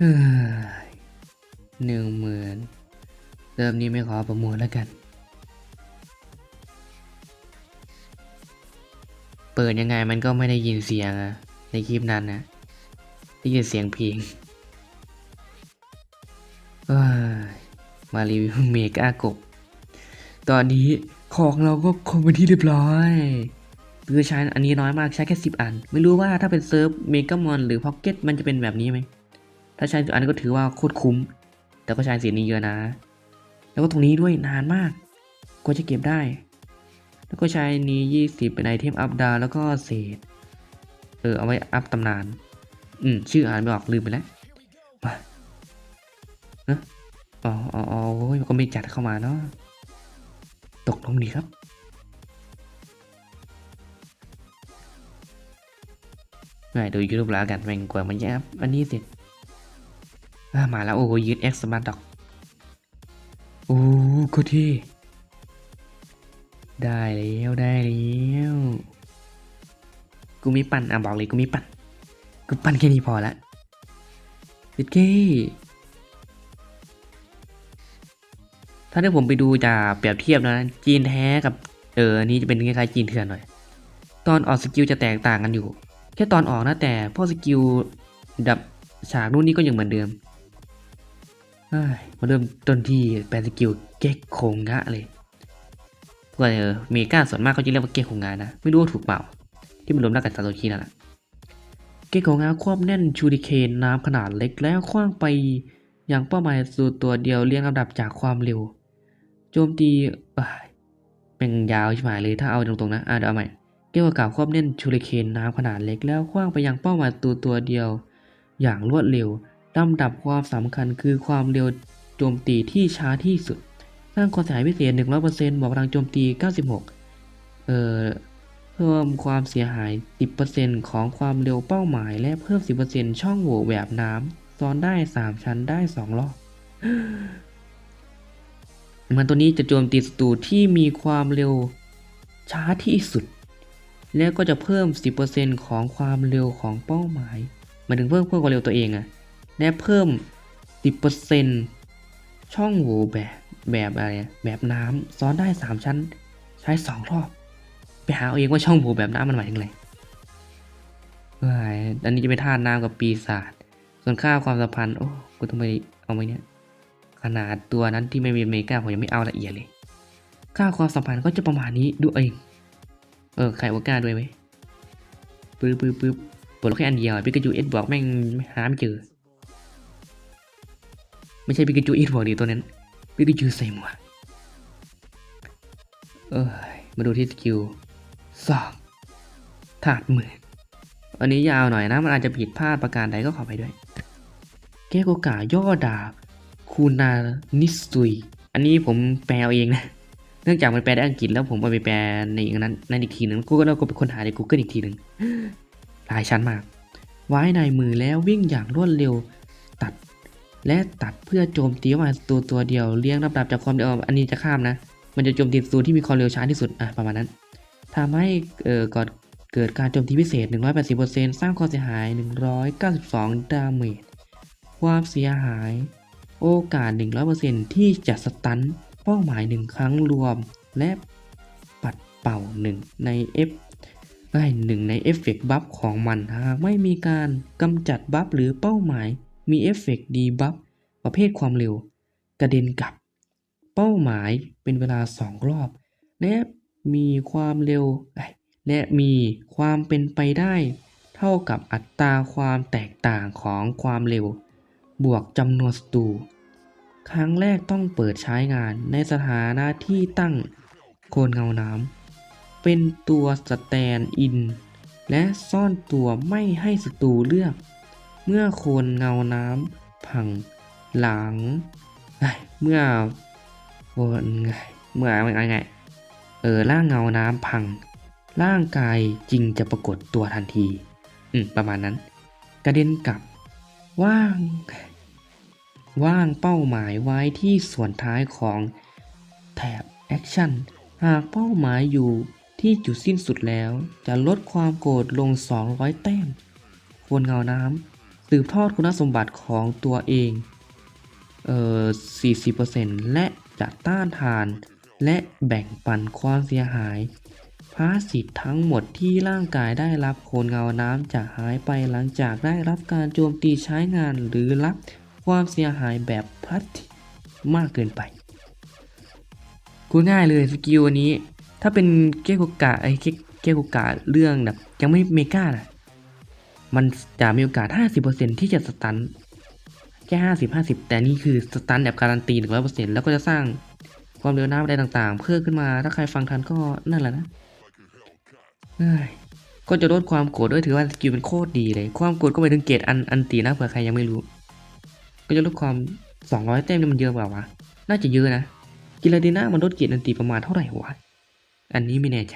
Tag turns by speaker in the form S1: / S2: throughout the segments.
S1: หนึ่งหมื่นเริ่มนี้ไม่ขอประมูลแล้วกัน เปิดยังไงมันก็ไม่ได้ยินเสียงอะในคลิปนั้นนะได้ยินเสียงเพลงมารีวิวเมกอากบ ตอนนี้ของเราก็คงเป็นที่เรียบร้อยคือใช้อันนี้น้อยมากใช้แค่สิบอัน ไม่รู้ว่าถ้าเป็นเซิร์ฟเมกามอนหรือพ็อกเก็ตมันจะเป็นแบบนี้ไหม ถ้าใช้สิบอันก็ถือว่าโคตรคุ้ม แต่ก็ใช้เสียนี้เยอะนะ แล้วก็ตรงนี้ด้วยนานมากกว่าจะเก็บได้ แล้วก็ใช้นี้ยี่สิบเป็นไอเทมอัพดาแล้วก็เศษ เออเอาไว้อัพตำนาน อืมชื่ออ่านไม่ออกลืมไปแล้วมาเนอะอ๋ออ๋อออโอ้ยมันก็ไม่จัดเข้ามาเนาะตกลงดีครับไม่ดูยูทูบแล้วกันแม่งกว่ามันจะอัพอันนี้เสร็จ มาแล้ว โอ้โหยืด X สมาร์ทดอก โอ้โคที่ได้แล้วได้แล้วกูมีปั่นอะบอกเลยกูมีปั่นกูปั่นแค่นี้พอละโอเคถ้าได้ผมไปดูจะเปรียบเทียบนะ จีนแท้กับเออนี่จะเป็นคล้ายๆจีนเถื่อนหน่อย ตอนออกสกิลจะแตกต่างกันอยู่ แค่ตอนออกนะแต่พวกสกิลดับฉากนู่นนี่ก็ยังเหมือนเดิม มาเริ่มต้นที่แปลสกิลเก๊กโคงงะเลยพวกเออเมกาส่วนมากเขาจะเรียกว่าเก๊กโคงงะนะ ไม่รู้ว่าถูกเปล่า ที่มันรวมได้กับซาโตชินั่นแหละเก๊กโคงงะควบแน่นชูริเคนน้ำขนาดเล็กแล้วคว้างไปอย่างเป้าหมายสู่ตัวเดียวเรียงลำดับจากความเร็ว โจมตีเอ้ยแม่งยาวใช่ไหมเลยถ้าเอาตรงๆนะอะเดี๋ยวเอาใหม่เกี่ยวกับควบเน่นชูริเคนน้ำขนาดเล็กแล้วคว้างไปยังเป้าหมายตัวตัวเดียว อย่างรวดเร็ว ลำดับความสำคัญคือความเร็วโจมตีที่ช้าที่สุด สร้างความเสียหายพิเศษ 100%บอกพลังโจมตี 96 เอ่อ เพิ่มความเสียหาย 10%ของความเร็วเป้าหมาย และเพิ่ม 10%ช่องโหว่แบบน้ำซ้อนได้ 3 ชั้นได้ 2 รอบมันตัวนี้จะโจมตีศัตรูที่มีความเร็วช้าที่สุด แล้วก็จะเพิ่ม 10%ของความเร็วของเป้าหมายหมายถึงเพิ่มเพิ่มความเร็วตัวเองอะ และเพิ่ม 10%ช่องโหว่แบบแบบอะไรแบบน้ำซ้อนได้ 3 ชั้น ใช้ 2 รอบ ไปหาเอาเองว่าช่องโหว่แบบน้ำมันหมายถึงอะไรเฮ้อันนี้จะเป็นธาตุน้ำกับปีศาจส่วนค่าความสัมพันธ์โอ้กูต้องไปเอาไหมเนี่ยขนาดตัวนั้นที่ไม่มีเมกาผมยังไม่เอาละเอียดเลย ค่าความสัมพันธ์ก็จะประมาณนี้ดูเองเออไข่โอกาด้วยไหมปึ๊บปึ๊บปึ๊บปลดแค่อันเดียวปิกาจูเอสบอกแม่งหาไม่เจอ ไม่ใช่ปิกาจูเอสบอกดีตัวนั้นปิกาจูใส่หมวกเอ้ยมาดูที่สกิลสองถาดหมื่นอันนี้ยาวหน่อยนะ มันอาจจะผิดพลาดประการใดก็ขอไปด้วยเกโกกาย่อดาบคูนานิสุย อันนี้ผมแปลเอาเองนะ เนื่องจากมันแปลได้อังกฤษแล้วผมเอาไปแปลในอีกนั้นนั่นอีกทีหนึ่งกูก็เราก็ไปค้นหาใน Google อีกทีหนึ่งหลายชั้นมาก ไว้ในมือแล้ววิ่งอย่างรวดเร็ว ตัด และตัดเพื่อโจมตีมาตัวตัวเดียวเรียงลำดับจากความเร็วอันนี้จะข้ามนะ มันจะโจมตีตัวที่มีความเร็วช้าที่สุดอะประมาณนั้นทำให้เอ่อก่อนเกิดการโจมตีพิเศษ 180%สร้างความเสียหาย 192 ดาเมจความเสียหาย โอกาส 100%ที่จะสตันเป้าหมาย 1 ครั้งรวม และปัดเป่า 1 ใน F ได้หนึ่งในเอฟเฟกต์บัฟของมันหากไม่มีการกำจัดบัฟหรือเป้าหมาย มีเอฟเฟกต์ดีบัฟประเภทความเร็ว กระเด็นกลับ เป้าหมายเป็นเวลา 2 รอบ และมีความเร็ว และมีความเป็นไปได้ เท่ากับอัตราความแตกต่างของความเร็ว บวกจำนวนศัตรูครั้งแรกต้องเปิดใช้งานในสถานะที่ตั้งโคนเงาน้ำเป็นตัวสแตนอิน และซ่อนตัวไม่ให้ศัตรูเลือก เมื่อโคนเงาน้ำพังหลังเอ้ยเมื่อโคนเมื่อไรไงเออร่างเงาน้ำพัง ร่างกายจริงจะปรากฏตัวทันที อืมประมาณนั้น กระเด็นกลับ ว่าง ว่างเป้าหมายไว้ที่ส่วนท้ายของแถบแอคชั่นหากเป้าหมายอยู่ที่จุดสิ้นสุดแล้ว จะลดความโกรธลง 200 แต้มโคนเงาน้ำ สืบทอดคุณสมบัติของตัวเองเอ่อ40%และจะต้านทาน และแบ่งปันความเสียหายพาสิทธิ์ทั้งหมดที่ร่างกายได้รับโคนเงาน้ำจะหายไปหลังจากได้รับการโจมตีใช้งานหรือรับความเสียหายแบบพลัดมากเกินไปกูดง่ายเลยสกิลอันนี้ ถ้าเป็นเกโกกะไอ้เกเกโกกะเรื่องแบบยังไม่เมกาน่ะ มันจะมีโอกาส 50%ที่จะสตันแค่ 50 50 แต่นี่คือสตันแบบการันตี 100%แล้วก็จะสร้างความเร็วน้ำอะไรต่างๆ เพิ่มขึ้นมาถ้าใครฟังทันก็นั่นแหละนะก็จะลดความโกรธด้วยถือว่าสกิลเป็นโคตรดีเลย ความโกรธก็ไปถึงเกรดอันอันตีนะเผื่อใครยังไม่รู้ ก็จะลดความ 200แต้มนี่มันเยอะเปล่าวะน่าจะเยอะนะกิลาดิน่ามันลดเกรดอันตีประมาณเท่าไหร่วะอันนี้ไม่แน่ใจ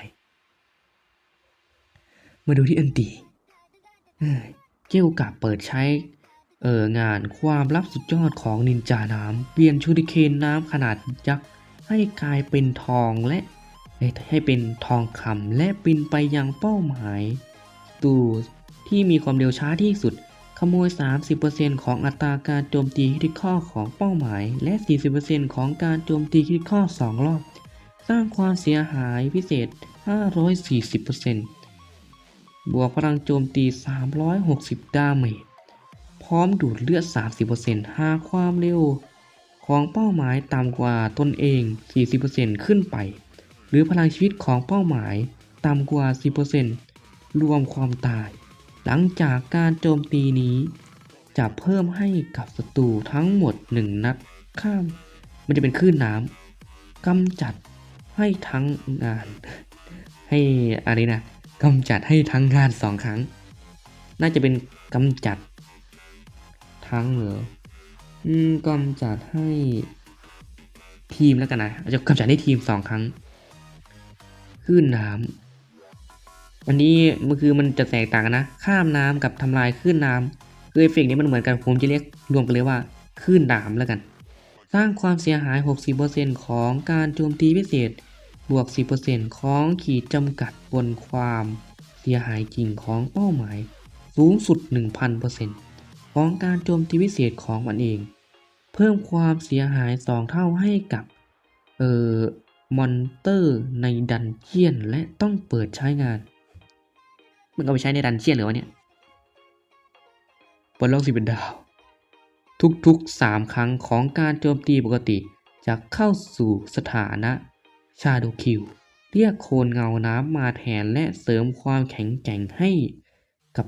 S1: มาดูที่อันตี เอ้ยเกี่ยวกับเปิดใช้เอองานความลับสุดยอดของนินจาน้ำเปลี่ยนชูริเคนน้ำขนาดยักษ์ให้กลายเป็นทองและให้เป็นทองคำและบินไปยังเป้าหมายตูที่มีความเร็วช้าที่สุด ขโมย 30%ของอัตราการโจมตีคริติคอของเป้าหมาย และ 40%ของการโจมตีคริติคอ2รอบ สร้างความเสียหายพิเศษ 540% บวกพลังโจมตี 360 ดาเมจ พร้อมดูดเลือด 30%หากความเร็ว ของเป้าหมายต่ำกว่าตนเอง 40%ขึ้นไป หรือพลังชีวิตของเป้าหมายต่ำกว่า 10%รวมความตาย หลังจากการโจมตีนี้ จะเพิ่มให้กับศัตรูทั้งหมด 1 นัดข้าม มันจะเป็นคลื่นน้ำกำจัดให้ทั้งงาน ให้อะไรนะ กำจัดให้ทั้งงานสองครั้ง น่าจะเป็นกำจัด ทั้งเหรออืมกำจัดให้ทีมแล้วกันนะอาจจะกำจัดให้ทีมสองครั้งคลื่นน้ำอันนี้มันคือมันจะแตกต่างกันนะ ข้ามน้ำกับทำลายคลื่นน้ำคือเอฟเฟกต์นี้มันเหมือนกันผมจะเรียกรวมกันเลยว่าคลื่นน้ำแล้วกัน สร้างความเสียหาย 60%ของการโจมตีพิเศษ วก 10%ของขีดจำกัดบนความเสียหายจริงของเป้าหมาย สูงสุด 1,000%ของการโจมตีพิเศษของมันเอง เพิ่มความเสียหาย 2 เท่าให้กับเอ่อมอนเตอร์ในดันเจียนและต้องเปิดใช้งานมันเอาไปใช้ในดันเจียนหรือวะเนี่ยบนโลกสิบเป็นดาว ทุกๆ 3 ครั้งของการโจมตีปกติจะเข้าสู่สถานะ ชาโดคิวเรียกโคนเงาน้ำมาแทนและเสริมความแข็งแกร่งให้กับ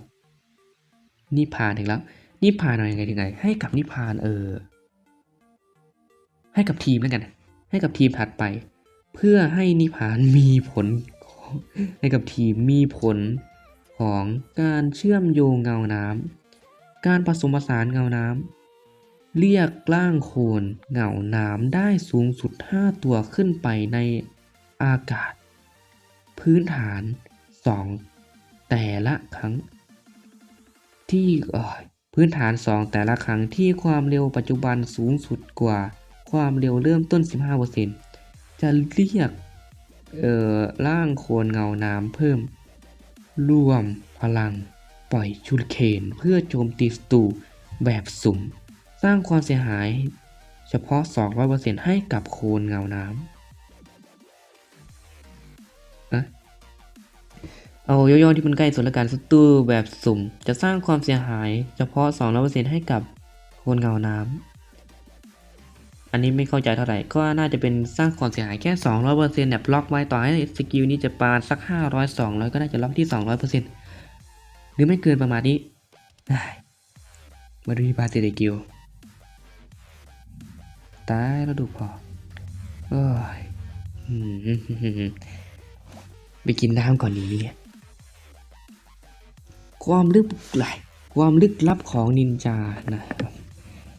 S1: นิพานถึงแล้วนิพานอะไรยังไงยังไงให้กับนิพานเออ ให้กับทีมแล้วกัน ให้กับทีมถัดไป เพื่อให้นิพานมีผลให้กับทีมมีผลของการเชื่อมโยงเงาน้ำการผสมผสานเงาน้ำ เรียกร่างโคนเหงาหน้ำได้สูงสุด 5 ตัวขึ้นไปในอากาศ พื้นฐาน 2 แต่ละครั้ง ที่พื้นฐาน 2 แต่ละครั้งที่ความเร็วปัจจุบันสูงสุดกว่าความเร็วเริ่มต้น 15%จะเรียกเอ่อร่างโคนเงาน้ำเพิ่ม รวมพลังปล่อยชูริเคนเพื่อโจมตีศัตรูแบบสุ่ม สร้างความเสียหาย เฉพาะ 200%ให้กับโคนเงาน้ำอะเอาย่อๆที่มันใกล้สุดละกันศัตรูแบบสุ่ม จะสร้างความเสียหาย เฉพาะ 200%ให้กับโคนเงาน้ำอันนี้ไม่เข้าใจเท่าไหร่ ก็น่าจะเป็นสร้างความเสียหายแค่ 200%แบบล็อกไว้ต่อให้สกิลนี้จะปาสัก 500 200 ก็น่าจะล็อกที่ 200%หรือไม่เกินประมาณนี้ได้มาดูที่บาติเดกิล ตายแล้วดูพอโอ้ยไปกินน้ำก่อนดีเนี่ย ความลึกไหลความลึกลับของนินจานะครับ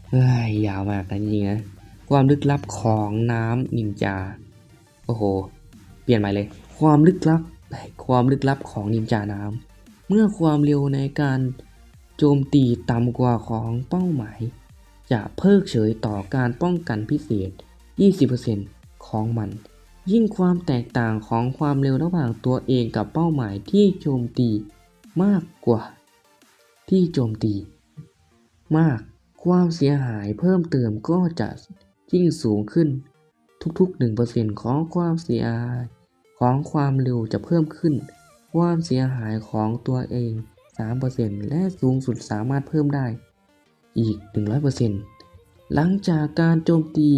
S1: เฮ้ยยาวมากนะจริงๆนะความลึกลับของน้ำนินจา โอ้โห เปลี่ยนใหม่เลย ความลึกลับ ความลึกลับของนินจาน้ำเมื่อความเร็วในการโจมตีต่ำกว่าของเป้าหมาย จะเพิกเฉยต่อการป้องกันพิเศษ 20%ของมัน ยิ่งความแตกต่างของความเร็วระหว่างตัวเองกับเป้าหมายที่โจมตีมากกว่า ที่โจมตี มาก ความเสียหายเพิ่มเติมก็จะยิ่งสูงขึ้น ทุกๆ 1%ของความเสียหาย ของความเร็วจะเพิ่มขึ้น ความเสียหายของตัวเอง 3%และสูงสุดสามารถเพิ่มได้ อีก 100%หลังจากการโจมตี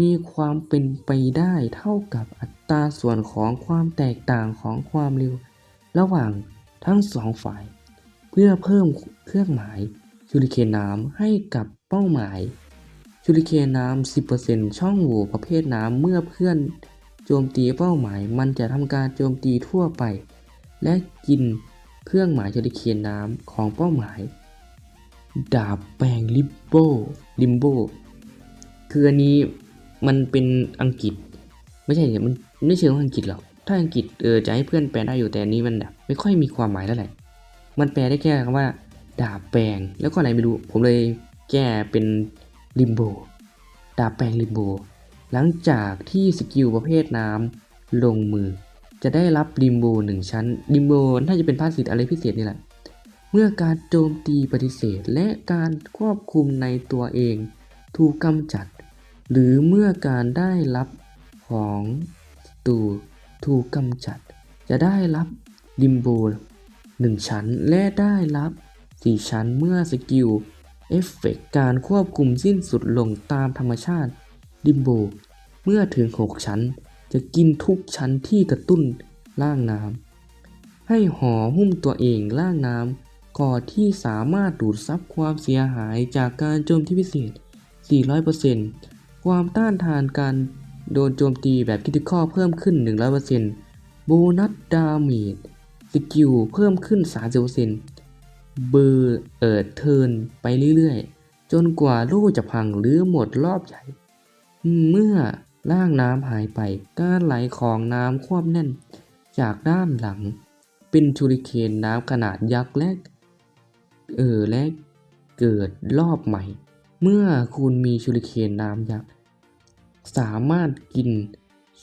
S1: มีความเป็นไปได้เท่ากับอัตราส่วนของความแตกต่างของความเร็ว ระหว่างทั้งสองฝ่าย เพื่อเพิ่มเครื่องหมายชูริเคนน้ำให้กับเป้าหมายชูริเคนน้ำ 10%ช่องโหว่ประเภทน้ำเมื่อเพื่อนโจมตีเป้าหมาย มันจะทำการโจมตีทั่วไป และกินเครื่องหมายชูริเคนน้ำของเป้าหมาย ดาบแปลงลิมโบลิมโบคืออันนี้มันเป็นอังกฤษ ไม่ใช่เนี่ยมันไม่เชิงว่าอังกฤษหรอกถ้าอังกฤษเออจะให้เพื่อนแปลได้อยู่แต่อันนี้มันแบบไม่ค่อยมีความหมายเท่าไหร่มันแปลได้แค่คำว่า ดาบแปลงแล้วก็อะไรไม่รู้ ผมเลยแก้เป็นลิมโบดาบแปลงลิมโบหลังจากที่สกิลประเภทน้ำลงมือ จะได้รับลิมโบหนึ่งชั้นลิมโบน่าจะเป็นพาสซีฟอะไรพิเศษนี่แหละ เมื่อการโจมตีปฏิเสธและการควบคุมในตัวเองถูกกำจัด หรือเมื่อการได้รับของศัตรูถูกกำจัด จะได้รับดิมโบหนึ่งชั้นและได้รับสี่ชั้นเมื่อสกิลเอฟเฟกต์การควบคุมสิ้นสุดลงตามธรรมชาติดิมโบ เมื่อถึง 6 ชั้น จะกินทุกชั้นที่กระตุ้นล่างน้ำให้ห่อหุ้มตัวเองล่างน้ำ ก่อที่สามารถดูดซับความเสียหายจากการโจมตีพิเศษ 400%ความต้านทานการโดนโจมตีแบบคิติคอเพิ่มขึ้น 100%โบนัสดาเมจสกิลเพิ่มขึ้น 30%เบอร์เอิดเทิร์นไปเรื่อยๆ จนกว่าโล่จะพังหรือหมดรอบใหญ่ เมื่อล่างน้ำหายไป การไหลของน้ำควบแน่น จากด้านหลัง เป็นชูริเคนน้ำขนาดยักษ์และ เออและเกิดรอบใหม่ เมื่อคุณมีชูริเคนน้ำยักษ์สามารถกิน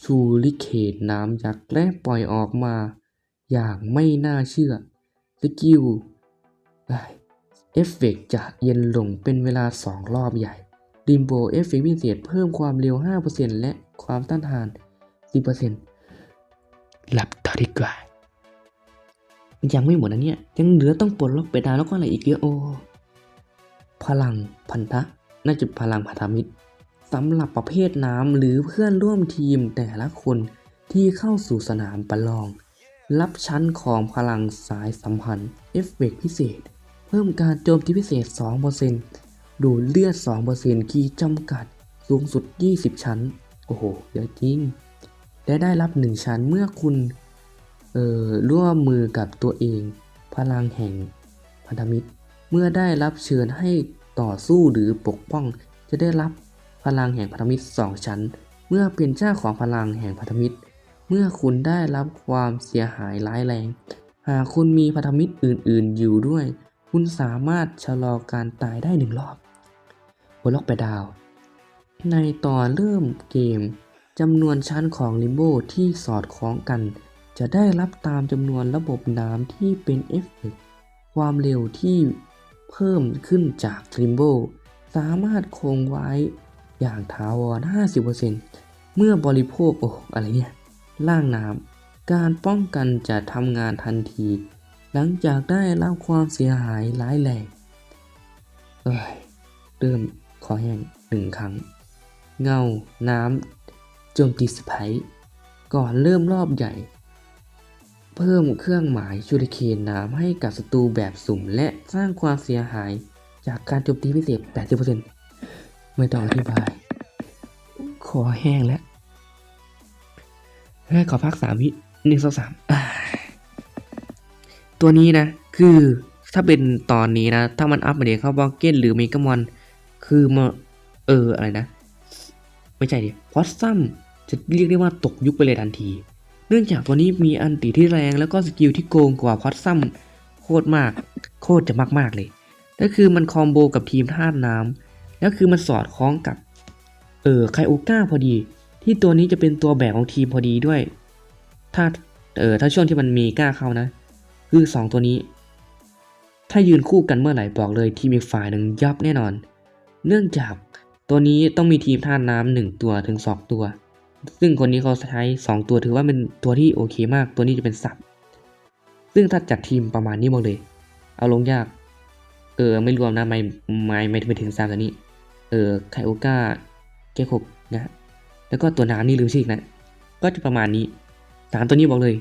S1: ชูริเคนน้ำยักษ์และปล่อยออกมา อย่างไม่น่าเชื่อสกิลเอ้ยเอฟเฟกต์จะเย็นลงเป็นเวลา 2 รอบใหญ่ดิมโบเอฟเฟกต์พิเศษเพิ่มความเร็ว 5%และความต้านทาน 10%หลับต่อดีกว่า ยังไม่หมดนะเนี่ย ยังเหลือต้องปลดล็อกไปดาวแล้วก็อะไรอีกเยอะโอ้ พลังพันธะ น่าจะพลังพันธมิตรสำหรับประเภทน้ำหรือเพื่อนร่วมทีมแต่ละคนที่เข้าสู่สนามประลอง รับชั้นของพลังสายสัมพันธ์เอฟเฟกต์พิเศษ เพิ่มการโจมตีพิเศษ 2%ดูดเลือด 2%คีย์จำกัดสูงสุด 20 ชั้น โอ้โหเยอะจริงและได้รับ 1 ชั้นเมื่อคุณ ร่วมมือกับตัวเอง พลังแห่งพันธมิตร เมื่อได้รับเชิญให้ต่อสู้หรือปกป้อง จะได้รับพลังแห่งพันธมิตร2ชั้น เมื่อเป็นเจ้าของพลังแห่งพันธมิตร เมื่อคุณได้รับความเสียหายร้ายแรง หากคุณมีพันธมิตรอื่น ๆ อยู่ด้วย คุณสามารถชะลอการตายได้หนึ่งรอบหัวล็อกแปดดาว ในตอนเริ่มเกมจำนวนชั้นของลิมโบที่สอดคล้องกัน จะได้รับตามจำนวนระบบน้ำที่เป็นเอฟเฟกความเร็วที่เพิ่มขึ้นจากลิมโบสามารถคงไว้อย่างถาวร 50%เมื่อบริโภคโอ้อะไรเนี่ยล่างน้ำการป้องกันจะทำงานทันที หลังจากได้รับความเสียหายร้ายแรงเอ้ยเริ่มคอแห้งหนึ่งครั้ง เงา น้ำโจมตีสไปก่อนเริ่มรอบใหญ่ เพิ่มเครื่องหมายชูริเคนน้ำให้กับศัตรูแบบสุ่ม และสร้างความเสียหายจากการโจมตีพิเศษ 80%ไม่ต้องอธิบายคอแห้งแล้วให้ขอพักสามวิหนึ่งสองสามตัวนี้นะ คือถ้าเป็นตอนนี้นะ ถ้ามันอัพมาเดี๋ยวเข้าบล็อกเก็ตหรือเมกามอนคือมาเออ อะไรนะ ไม่ใช่ดิพอสซัมจะเรียกได้ว่าตกยุคไปเลยทันที เนื่องจากตัวนี้มีอันติที่แรงแล้วก็สกิลที่โกงกว่าพอสซัมโคตรมาก โคตรจะมากๆเลยแล้วคือมันคอมโบกับทีมธาตุน้ำแล้วคือมันสอดคล้องกับ เออไคโอก้าพอดี ที่ตัวนี้จะเป็นตัวแบกของทีมพอดีด้วย ถ้าเออถ้าช่วงที่มันมีกล้าเข้านะ คือสองตัวนี้ ถ้ายืนคู่กันเมื่อไหร่บอกเลยทีมอีกฝ่ายหนึ่งยับแน่นอน เนื่องจากตัวนี้ต้องมีทีมท่าน้ำหนึ่งตัวถึงสองตัว ซึ่งคนนี้เขาใช้สองตัวถือว่าเป็นตัวที่โอเคมาก ตัวนี้จะเป็นสับ ซึ่งถ้าจัดทีมประมาณนี้หมดเลย เอาลงยาก เออ ไม่รวมนะไม่ไม่ไม่ไม่ถึงสามตัวนี้ เออ ไคโอกาเกโคกนะ แล้วก็ตัวน้ำนี่ลืมชื่อนะ ก็จะประมาณนี้สามตัวนี้บอกเลย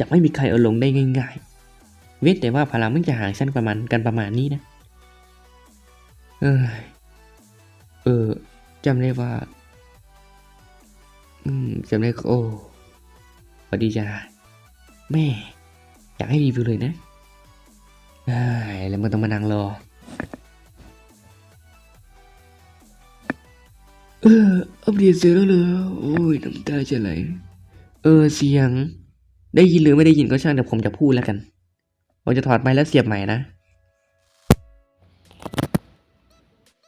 S1: จะไม่มีใครเอาลงได้ง่าย ๆ เว้นแต่ว่าพลังมันจะห่างชั้นประมาณกันประมาณนี้นะ เออเออจำได้ว่า อืมจำได้ก็โอ้สวัสดีจ้าแม่ อยากให้รีวิวเลยนะไอ้แล้วมันต้องมานั่งรอ เอออัปเดตเสร็จแล้วเหรอโอ้ยน้ำตาจะไหล เออเสียง ได้ยินหรือไม่ได้ยินก็ช่างแต่ผมจะพูดแล้วกัน ผมจะถอดไม้แล้วเสียบใหม่นะ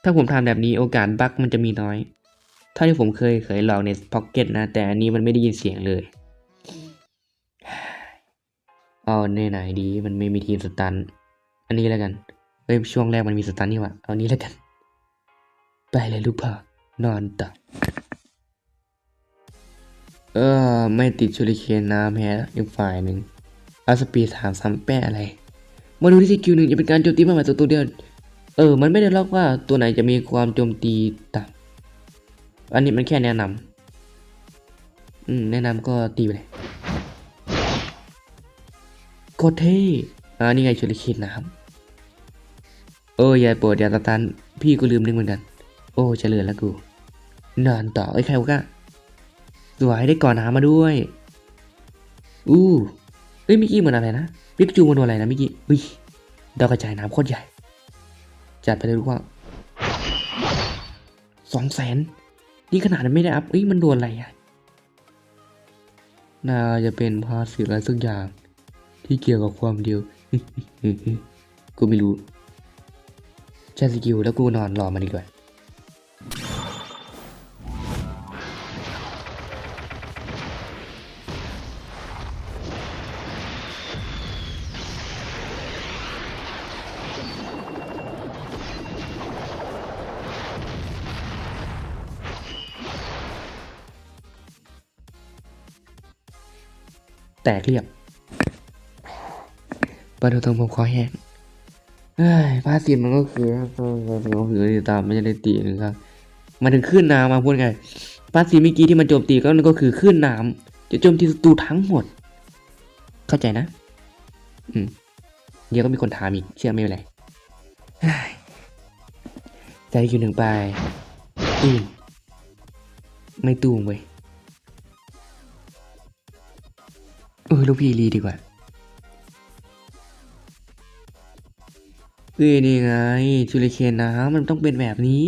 S1: ถ้าผมทำแบบนี้โอกาสบั๊กมันจะมีน้อย ท่าที่ผมเคยเคยลองในพ็อกเก็ตนะ แต่อันนี้มันไม่ได้ยินเสียงเลย เอาในไหนๆดี มันไม่มีทีมสตัน อันนี้แล้วกัน เฮ้ยช่วงแรกมันมีสตันนี่หว่า เอานี้แล้วกัน ไปเลยลูกพ่อนอนต่อเออ ไม่ติดชูริเคนน้ำแฮะอีกฝ่ายหนึ่งเอาสปีดถามซ้ำแปะอะไร มาดูที่สกิลหนึ่งจะเป็นการโจมตีมากกว่าตัวตัวเดียว เออ มันไม่ได้ล็อกว่าตัวไหนจะมีความโจมตีต่ำ อันนี้มันแค่แนะนำอืมแนะนำก็ตีไปเลยโคตรเท่อ่านี่ไงชูริเคนน้ำเอออยาโปรดอย่าตะตัน พี่ก็ลืมนึกเหมือนกัน โอ้เฉลือแล้วกูนอนต่อไอ้ใครวะกะสวยได้ก่อนน้ำมาด้วย อู้เอ้ยมิกกี้เหมือนอะไรนะพิกจูมันโดนอะไรนะมิกกี้อุ้ยดาวกระจายน้ำโคตรใหญ่ จัดไปเลยลูกว่าสองแสน นี่ขนาดไม่ได้อัพเอ้ยมันโดนอะไรอะน่าจะเป็นภาษีอะไรสักอย่าง ที่เกี่ยวกับความเดียวกูไม่รู้ใช้สกิลแล้วกูนอนรอมันดีกว่า ตกเรียบปลาทูทองผมคอแห้งเอ้ยพาสิมันก็คือก็คือตามไม่ได้ตีนะครับมาถึงขึ้นน้ำมาพูดไงพาสีเมื่อกี้ที่มันโจมตีก็นั่นก็คือขึ้นน้ำจะโจมตีศัตรูทั้งหมด เข้าใจนะ อืมเดี๋ยวก็มีคนถามอีกเชื่อไม่เป็นไรเฮ้ยใจคิวหนึ่งไปตูมไม่ตูมเว้ย เออลูกพี่รีดีกว่าเอ้ยนี่ไงชูริเคนน้ำมันต้องเป็นแบบนี้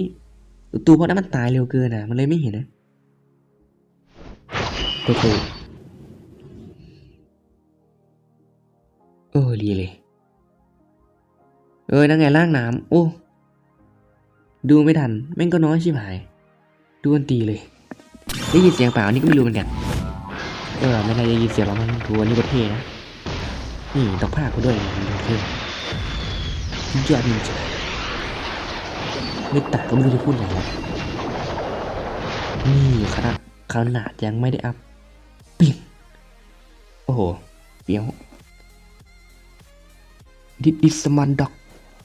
S1: ตัวเพราะนั้นมันตายเร็วเกินอะ มันเลยไม่เห็นนะโอเคเออรีเลย เออนั่งไงล่างน้ำโอ้ดูไม่ทัน แม่งก็น้อยชิบหาย ดูอันตีเลย ได้ยินเสียงเปล่านี่ก็ไม่รู้เหมือนกัน เออไม่ได้ยินเสียงเรามันดูอันนี้ก็เท่นะนี่ตอกผ้ากูด้วยมันดูเท่ยอดจริงไม่ตัดก็ไม่รู้จะพูดอะไรแล้วนี่ขนาดขนาดยังไม่ได้อัพปิ้งโอ้โหเปียวดิดิสมันด็อก